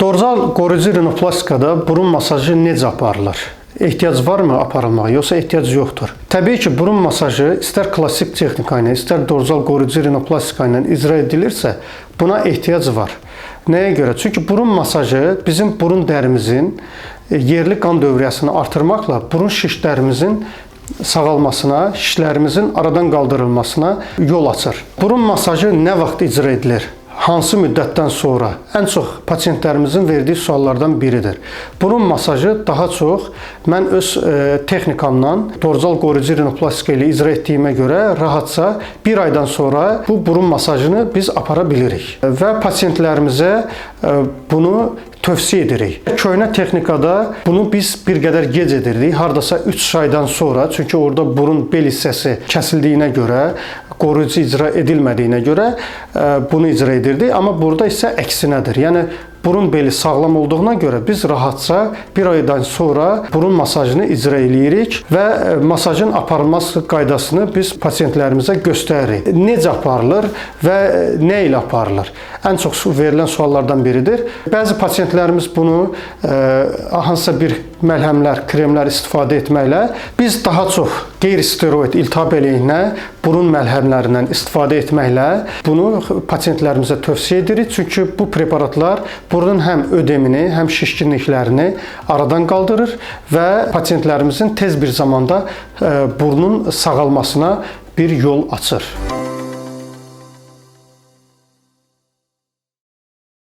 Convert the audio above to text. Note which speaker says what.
Speaker 1: Dorzal qoruyucu rinoplastikada burun masajı necə aparılır? Ehtiyac varmı aparılmağa, yoxsa ehtiyac yoxdur? Təbii ki, burun masajı istər klassik texnika ilə, istər dorzal qoruyucu rinoplastika ilə icra edilirsə, buna ehtiyac var. Nəyə görə? Çünki burun masajı bizim burun dərimizin e, yerli qan dövriyyəsini artırmaqla burun şişlərimizin sağalmasına, şişlərimizin aradan qaldırılmasına yol açır. Burun masajı nə vaxt icra edilir? Hansı müddətdən sonra? Ən çox pasientlərimizin verdiyi suallardan biridir. Burun masajı daha çox mən öz e, texnikamdan dorzal qoruyucu rinoplastika ilə icra etdiyimə görə rahatca 1 aydan sonra bu burun masajını biz apara bilirik və pasientlərimizə e, bunu tövsiyə edirik. Köhnə texnikada bunu biz bir qədər gec edirdik. Hardasa 3 aydan sonra, çünki orada burun bel hissəsi kəsildiyinə görə, qoruyucu icra edilmədiyinə görə e, bunu icra edirdik. Amma burada isə əksinədir. Yəni burun beli sağlam olduğuna görə biz rahatca 1 aydan sonra burun masajını icra eləyirik və e, masajın aparılması qaydasını biz pasientlərimizə göstəririk. Necə aparılır və e, nə ilə aparılır? Ən çox verilən suallardan biridir. Bəzi pasientlərimiz bunu hansısa bir məlhəmlər, kremlər istifadə etməklə biz daha çox qeyri-steroid iltihab əleyhinə burun məlhəmlərindən istifadə etməklə bunu pasientlərimizə tövsiyə edirik. Çünki bu preparatlar burun həm ödemini, həm şişkinliklərini aradan qaldırır və pasientlərimizin tez bir zamanda e, burnun sağalmasına bir yol açır.